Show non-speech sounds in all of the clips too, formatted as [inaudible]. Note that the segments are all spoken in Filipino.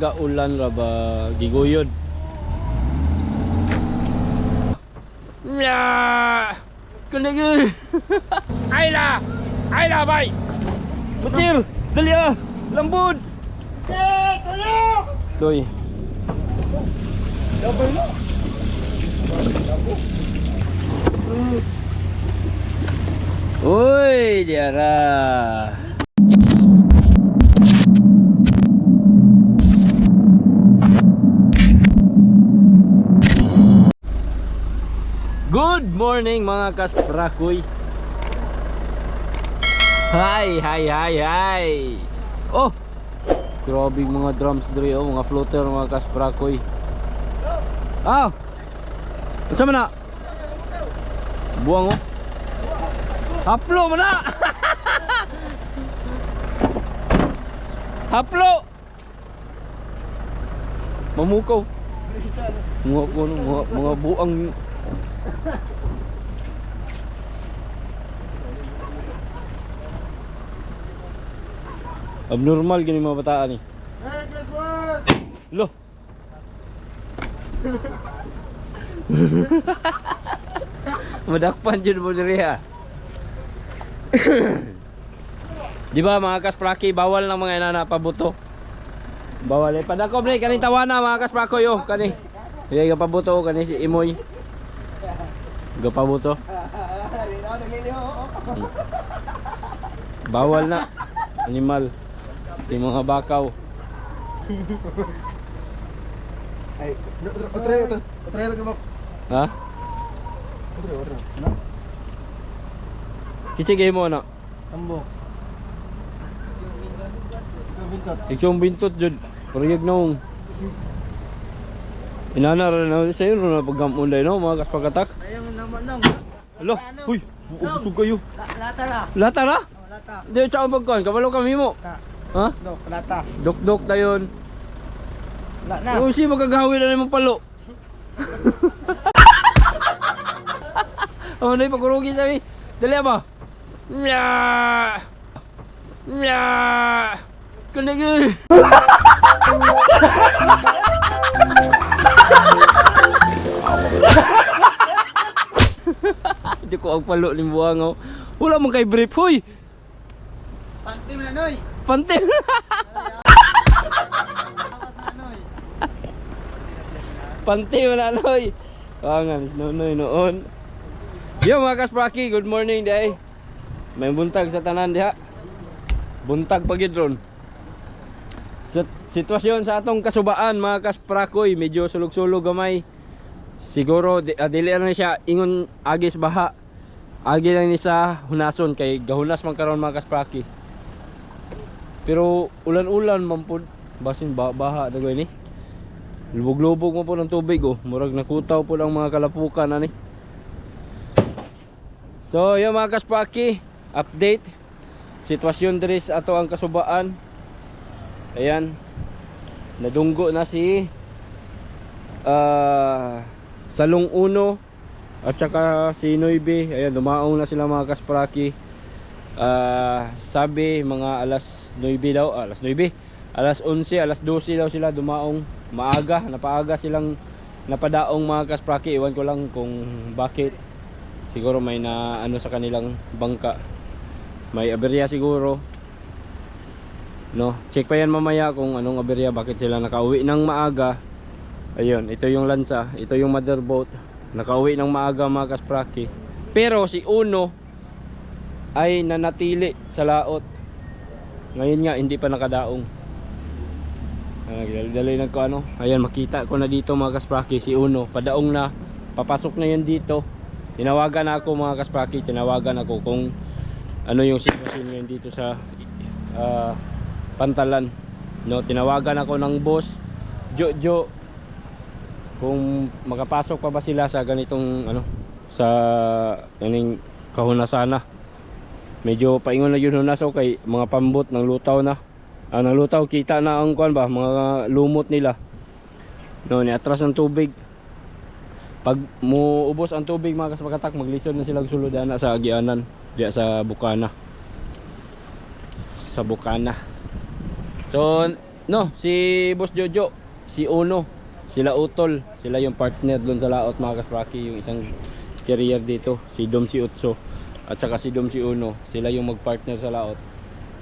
Gaulan ra ba giguyod. Nya! Kunigil. [laughs] Ayla! Ayla bay. Betil, dali ah. Lambud. Eh, tulo. Doy. Uy, diara. Good morning mga kasprakoy. Hi, hi, hi, hi. Oh. Grabe mga drums dre oh, mga floater mga kasprakoy. Ah. Unsa man na? Buang oh. Haplo man na. [laughs] Haplo. Mamukaw. Mga, mga, mga buang Abnormal gini mga bataan ni. Lo. Madakpan jud mo diri ha. [coughs] Di ba mga kaspraki bawal ng mga inana pabuto. Bawal eh. Padakom ni kaning tawana mga kasprako yo kani. Iya ga pabuto kani si Imoy. Ga pabuto. Bawal na. Animal. Di mga bakaw. Ay, otra, otra, otra mo. Ha? Otra, otra. No? Kisige mo na. Ambo. Iksong bintot jud. Pariyag nung. Inana ra na sa iyo na no mga kaspagatak. Ayaw naman nang. Alo, huy, busog kayo. Lata la. Lata ra? Oh, lata. Di sa pagkuan, kabalo kami mo. Ha? Do, lata. Dok-dok tayon. La na. Yung si magagawi na naman palo. [laughs] Oh, na pagkurugi sabi. Dali ba? Nya! Nya! Kunigil! [laughs] [laughs] Hindi ko ang palo ni Buangaw. Wala mong kay brief, hoy! Pantim na noy. Pantin! Awas [laughs] na noy. Mo na noy. Pangan, noon. Yo mga kaspraki, good morning day. May buntag sa tanan diha. Buntag pagidron. Sa sitwasyon sa atong kasubaan mga kasprakoy, medyo sulog-sulog gamay. Siguro di, ah, dili na siya ingon agis baha. Agi lang ni sa hunason kay gahunas man karon mga kaspraki. Pero ulan-ulan man pud basin ba baha dagoy ni. Lubog-lubog mo po ng tubig oh. Murag nakutaw po lang mga kalapukan ani. So, yung mga kaspaki, update. Sitwasyon diri ato ang kasubaan. Ayan. Nadunggo na si ah Salong Uno at saka si Noybe. Ayan, dumaong na sila mga kaspraki. Ah, sabi mga alas 9 daw, alas 9. Alas 11, alas 12 daw sila dumaong maaga, napaaga silang napadaong mga kaspraki. Iwan ko lang kung bakit. Siguro may na ano sa kanilang bangka. May aberya siguro. No, check pa yan mamaya kung anong aberya, bakit sila nakauwi ng maaga. Ayun, ito yung lansa, ito yung mother boat. Nakauwi ng maaga mga kaspraki. Pero si Uno ay nanatili sa laot. Ngayon nga hindi pa nakadaong. Ah, dali nagko ano. Ayan makita ko na dito mga kaspraki si Uno. Padaong na. Papasok na yan dito. Tinawagan ako mga kaspraki, tinawagan ako kung ano yung sitwasyon ngayon dito sa ah, Pantalan. No, tinawagan ako ng boss Jojo kung makapasok pa ba sila sa ganitong ano sa kaning kahunasana. Medyo paingon na yun hunasaw kay mga pambot ng lutaw na. Ah, ng lutaw kita na ang kuan ba mga lumot nila. No, ni atras ng tubig. Pag muubos ang tubig mga kasmakatak, maglisod na sila sulod ana sa agianan, diya sa Bukana. Sa Bukana. So, No, si Boss Jojo, si Uno, sila Utol, sila yung partner doon sa laot mga kaspraki, yung isang carrier dito, si Dom si Utso at saka si Dom si Uno, sila yung magpartner sa laot.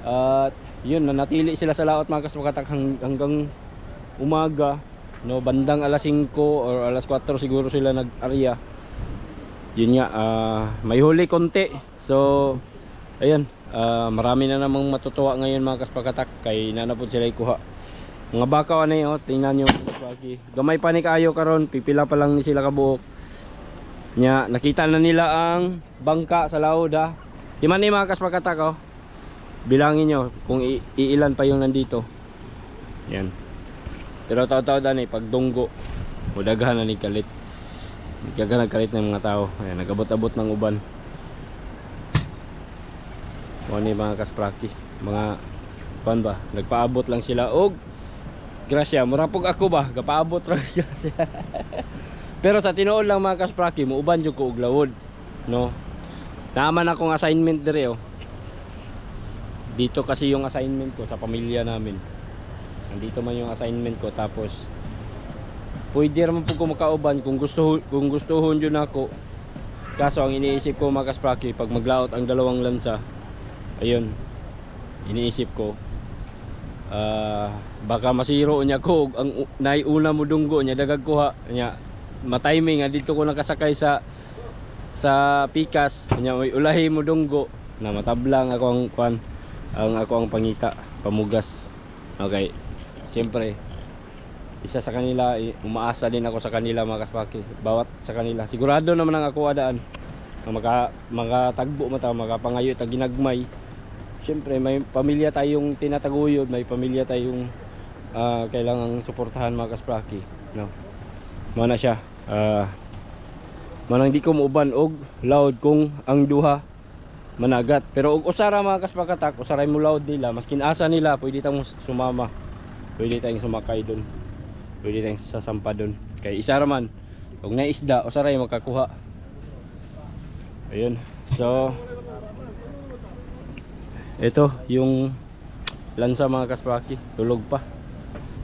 At yun, nanatili sila sa laot mga hang- hanggang umaga, no, bandang alas 5 or alas 4 siguro sila nag-arya. Yun nga, ah, may huli konti. So, ayun, ah, marami na namang matutuwa ngayon mga kaspakatak kay nanapod sila ikuha. Mga bakaw ano yun, oh, tingnan nyo. Gamay pa ni kayo karon, pipila pa lang ni sila kabuok. Nya, nakita na nila ang bangka sa laod ha. Di man mga kaspakatak oh. Bilangin nyo kung iilan pa yung nandito. Yan. Pero tao-tao dani pag dunggo, mudaghan na ni kalit. Nagkaga nagkalit ng mga tao. Ayan, nagabot-abot ng uban. Mga ni mga kaspraki. Mga kuan ba? Nagpaabot lang sila og grasya. Murapog ako ba? Gapaabot ra [laughs] grasya. Pero sa tinuod lang mga kaspraki, muuban jud ko og lawod. No. Naman akong assignment dire oh. Dito kasi yung assignment ko sa pamilya namin. Nandito man yung assignment ko tapos pwede naman po ko makauban kung gusto kung gustuhon yun ako. Kaso ang iniisip ko mga kaspraki pag maglaot ang dalawang lansa ayun iniisip ko ah baka masiro niya ko. Ang naiuna mo dunggo niya dagag kuha niya matiming dito ko nakasakay sa sa pikas. Niya may ulahi mo dunggo. Na matablang ako ang kwan ang ako ang pangita pamugas. Okay siyempre isa sa kanila umaasa din ako sa kanila mga kaspaki. Bawat sa kanila. Sigurado naman ang ako adaan. Na maka, makatagbo mata makapangayo ta ginagmay Siyempre may pamilya tayong tinataguyod, may pamilya tayong ah, kailangang suportahan mga kaspraki, no. Mo na siya. Ah manang di ko muuban og loud kung ang duha managat. Pero og usara mga kaspakatak, usaray mo loud nila, maskin asa nila, pwede tayong sumama. Pwede tayong sumakay doon. Pwede tayong sasampa doon. Kay isa ra man, kung naisda, usaray makakuha. Ayun. So, ito yung lansa mga kaspraki tulog pa.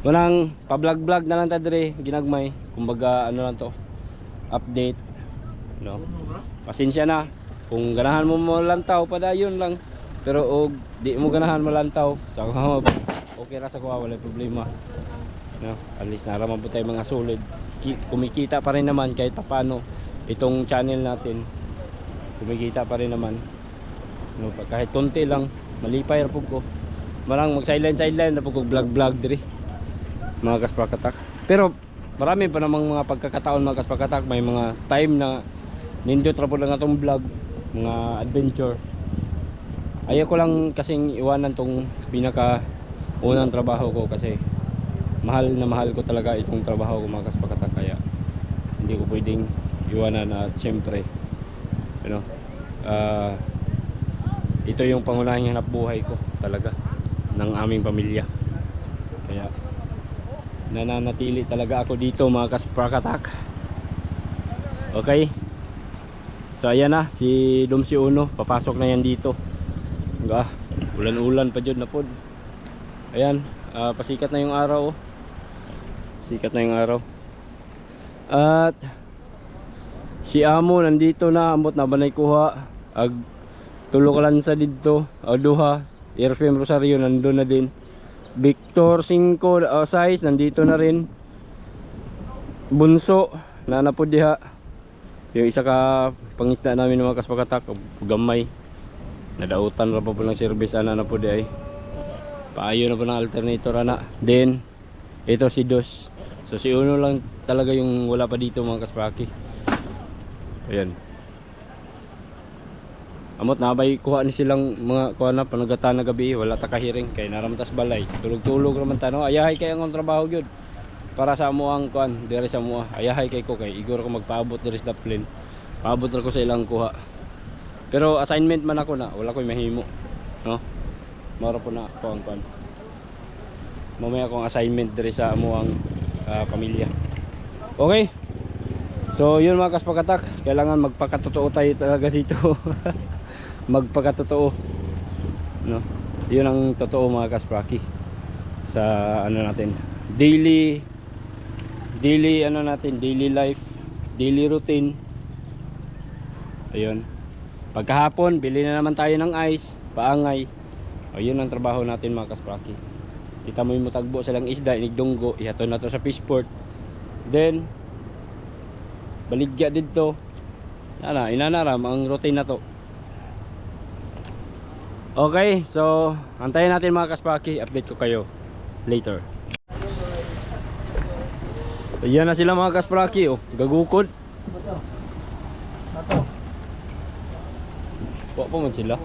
Munang pa-vlog vlog na lang ta dire ginagmay. Kumbaga ano lang to. Update. No? Pasensya na. Kung ganahan mo mo lantaw padayon lang. Pero og di mo ganahan malantaw sa so, [laughs] okay ra sa kuha wala problema. No? At least naraman po tayo mga solid. Ki- kumikita pa rin naman kahit paano itong channel natin. Kumikita pa rin naman. No, kahit konti lang malipay ra pug ko. Marang mag sideline sideline na pug vlog vlog diri. Mga kaspakatak pero marami pa namang mga pagkakataon mga kaspakatak may mga time na nindot ra pud lang atong vlog. Mga adventure. Ayaw ko lang kasing iwanan tong pinaka unang trabaho ko kasi mahal na mahal ko talaga itong trabaho ko mga kaspakatak kaya hindi ko pwedeng iwanan at syempre you know ah ito yung pangunahing hanap buhay ko talaga ng aming pamilya. Kaya nananatili talaga ako dito mga kasprakatak okay? So ayan na si Dom si Uno papasok na yan dito. Nga ulan-ulan pa dyan na pod ayan ah, pasikat na yung araw oh. sikat na yung araw. At si Amo nandito na ambot na banay kuha ag tulo ka lang sa dito o duha. Airframe Rosario nandun na din. Victor 5 uh, size nandito na rin. Bunso na napod diha. Yung isa ka pangisda namin mga kaspakatak gamay. Nadautan ra pa po ng service ana na po di ay. Paayo na po ng alternator ana. Then ito si Dos. So si Uno lang talaga yung wala pa dito mga kaspaki ayan Amot nabay kuha ni silang mga kuha na panagatan na gabi wala ta kahiring kay naramtas balay. Tulog-tulog naman ta no? Ayahay kay ang trabaho gyud. Para sa amo ang kuan dire sa amo ayahay kay ko kay igor ko magpaabot diri sa Daplin. Paabot ra ko sa ilang kuha. Pero assignment man ako na wala ko mahimo no? Mara po na ako ang kuan mamaya akong assignment dire sa amo ang ah, pamilya. Okay. So yun mga kaspakatak, kailangan magpakatotoo tayo talaga dito. [laughs] magpakatotoo. No? Yun ang totoo mga kaspraki. sa ano natin daily daily ano natin daily life daily routine ayun pagkahapon bili na naman tayo ng ice paangay o yun ang trabaho natin mga kaspraki kita mo yung mutagbo silang isda inigdunggo ihato na to sa fishport then baligya dito ana inanaram ang routine na to okay so antayin natin mga kaspaki. Update ko kayo later. Ayan na sila mga kaspraki oh. Gagukod. Wa pa man sila.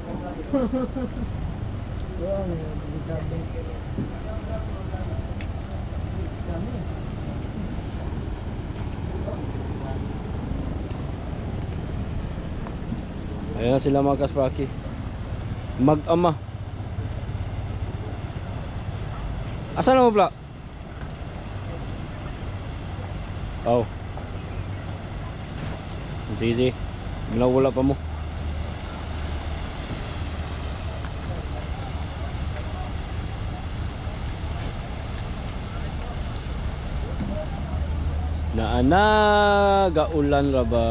Ayan na sila mga kaspraki Mag-ama. Asan na mo pala? Oh Sige Ginawala pa mo. Naana gaulan ra ba?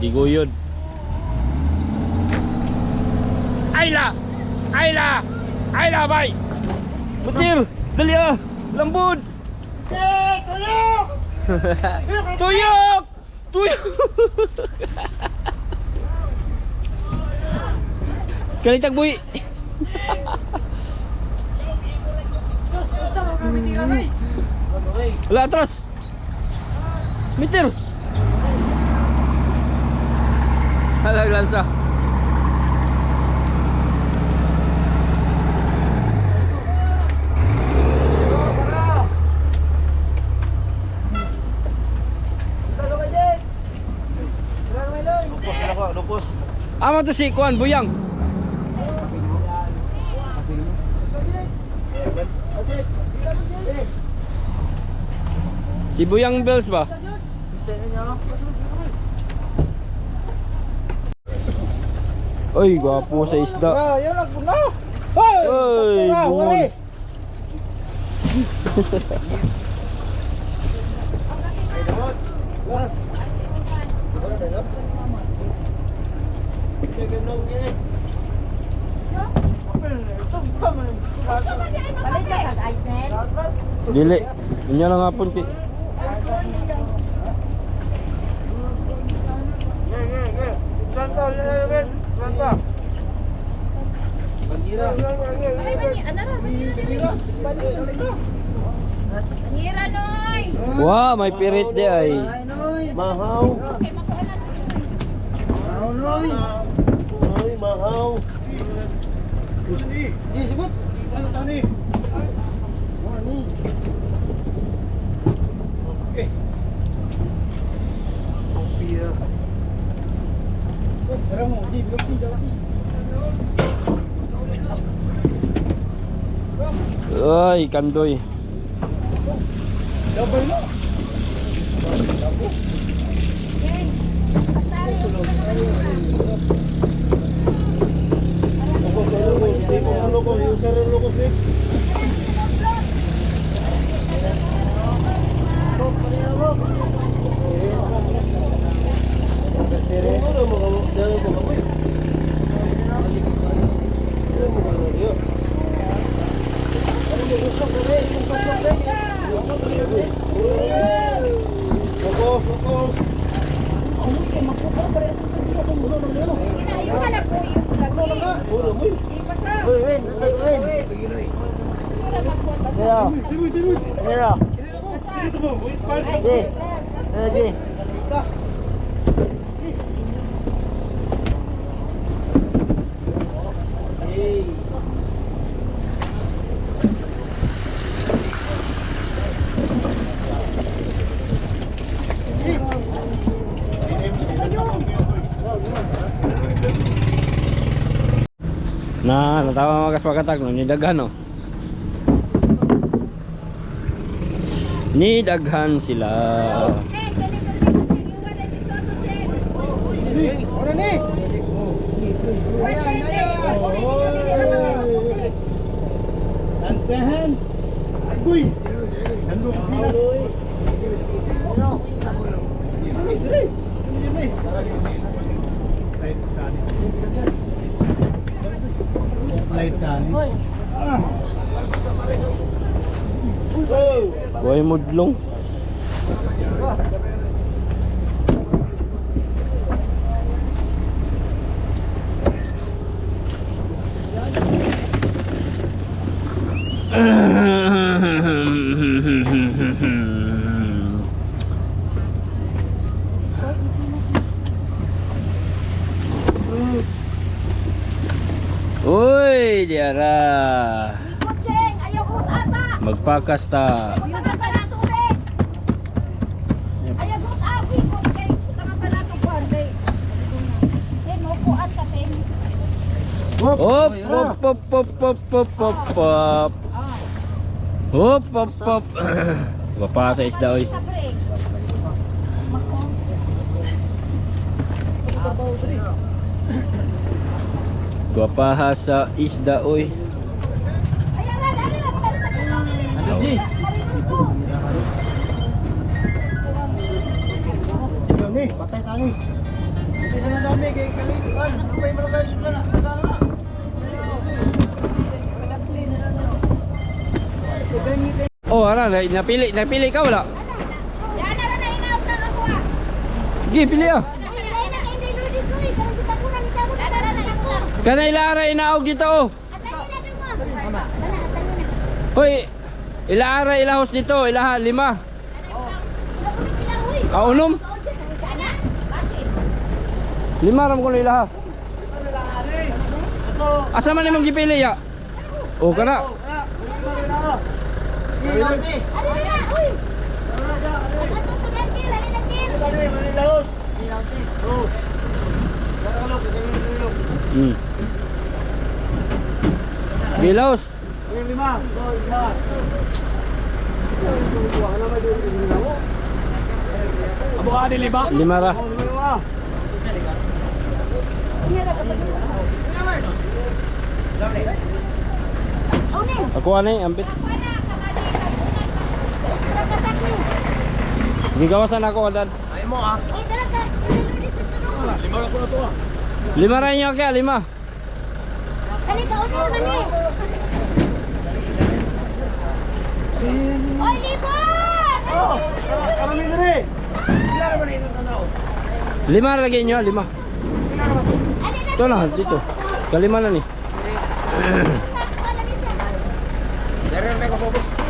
Giguyod Aila, Aila baik. Betul. telia, Lembut. Tuyuk. Tuyuk. Tuyuk. Kali tak bui. Lah terus. Mitir. Halo Lansa. Ama to si Kuan Buyang Si Buyang Bells ba? Oy, gwapo sa isda. Ah, yan lang na. Hoy! Oy, sakto na. Dili. Inya lang hapon ki. Saan pa? Saan pa? Ngira noy. Wow, may pirit di ay. Mahaw. Makuha na. Mahaw, mahaw. Di, sibot. Ano, tani? Tani. Okay. Topia. Sarang mo, Ji, bilog, jalan. Ay, kandoy. Double mo. Lukos, Hindi mo lukos. User ang Na, natawa mga kaspakatag no, nidaghan no. Nidaghan sila. Ora ni. Hands the hands. Uy. Nandun ka na. Boy mudlong. Mo ko at kating. Hop, hop, hop, hop, hop, hop, hop, hop, Hop, hop, hop. [clears throat] Wapa sa isda oy. Wapa sa isda oy. Ano G? Patay tayo. Kasi ah, sa dami kay kalimutan. Ano pa yung malagay sa plana? ana na napili napili ka wala. Ana na na inaw na ako. Gi pili ah. Kana ilaara inaog dito oh. Hoy, ilaara ilahos dito, ilaha lima. Ah, unom. Lima ram ko ilaha. Asa man imong gipili ya? Oh, kana. Hmm. Bilaos. Lima. Abu ka din lima? Lima ra. Ako ani ambit. Ako Gigawasan ako, Adan. Ay mo ah. Lima ako na to ah. Lima rin yung kaya, lima. Kali, kaon mo man eh. Oy, lima! Oh, kami diri. Eh. Sila naman ito tanaw. Lima lagi nyo, lima. Ito na, dito. Kalima na ni.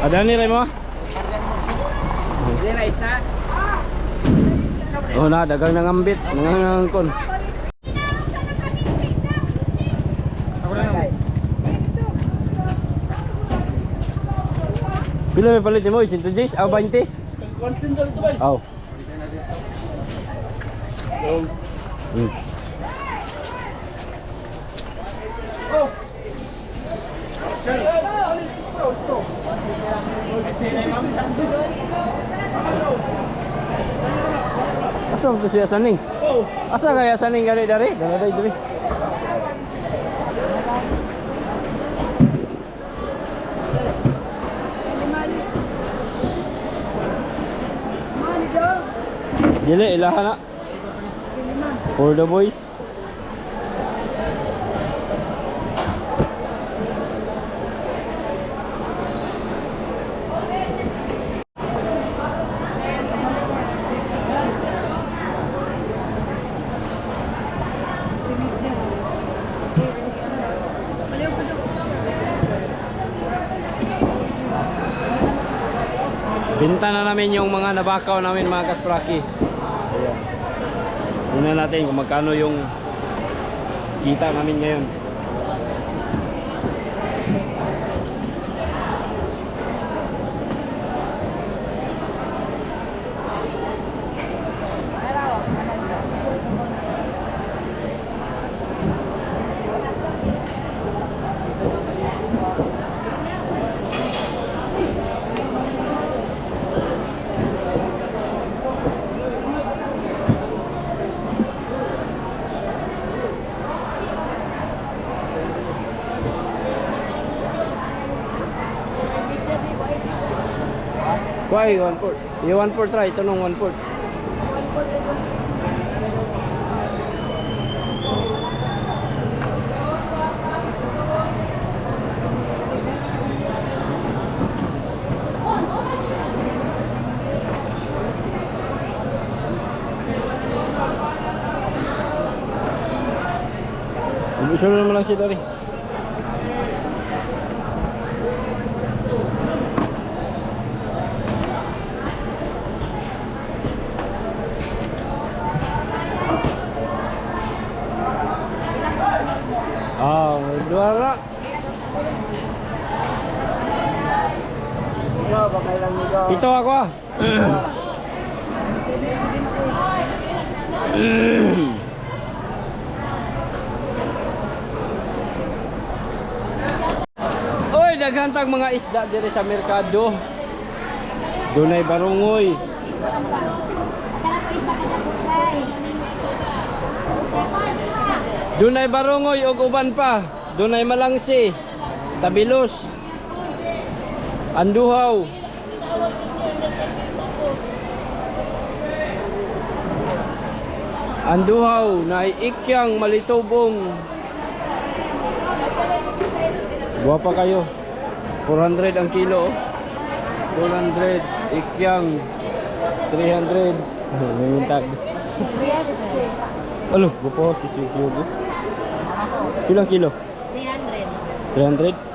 Ada ni Remo? Ah. Hindi isa. Oh, na dagang nang ambit, nangangangkon. Pila may palit mo? 110? Ah, 20? 110 dito ba? Oh. Hmm. Asa mo siya saning? Asa kaya saning gani dari? Daladay dari. Dili ilaha na. For the boys. Binta na namin yung mga nabakaw namin mga kaspraki. Ayan. Tingnan natin kung magkano yung kita namin ngayon. Why one port? You one port try, tanong one port. Isunod naman lang siya rin. Ah, may dua ra. Ikaw, bakay lang nito. Ito ako ah. Oy, daghantag mga isda dire sa merkado. Dunay barungoy. Dunay barungoy ug uban pa. Dunay malangsi. Tabilos. Anduhaw. Anduhaw na ikyang malitubong. Buha pa kayo. 400 ang kilo. oh. 400 ikyang 300. Ngayon tag. Alo, bupo si si Hugo. Ilang kilo? 300. 300?